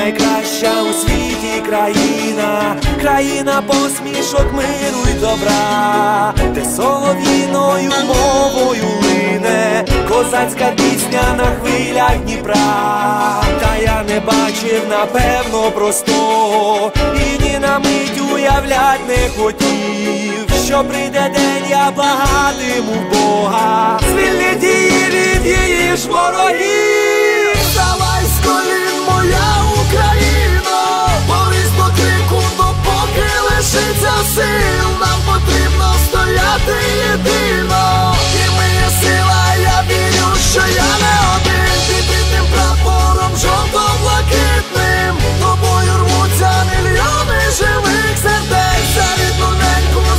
найкраща у світі країна, країна посмішок миру й добра, де солов'їною мовою лине, козацька пісня на хвилях Дніпра, та я не бачив напевно простого, і ні на мить уявлять не хотів, що прийде день, я благатиму Бога, потрібно стояти єдино. І є сила, я вірю, що я не один під рідним прапором жовто-блакитним. Тобою рвуться мільйони живих сердець за рідну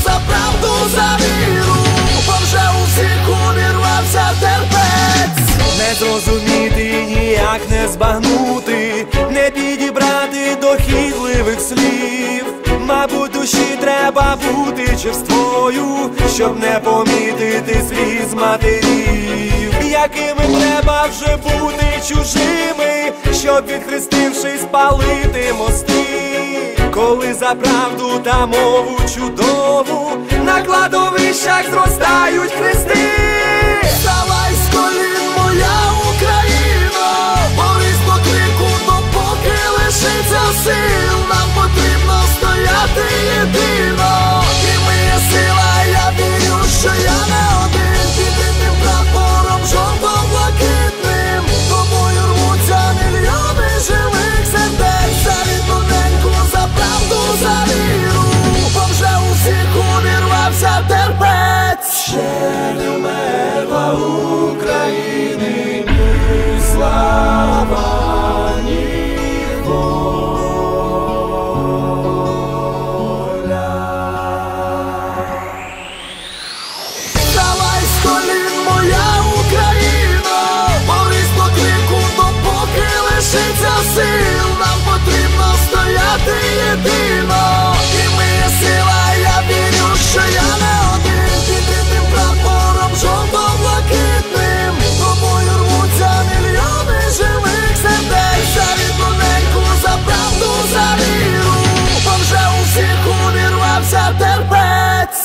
за правду, за віру. Бо вже у всіх увірвався терпець. Не зрозуміти, ніяк не збагнути, не підібрати дохідливих слів. Мабуть, душі треба бути черствою, щоб не помітити сліз матерів, якими треба вже бути чужими, щоб відхрестившись палити мости, коли за правду та мову чудову на кладовищах зростають хрести. tua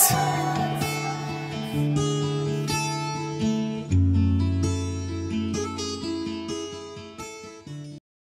Peace.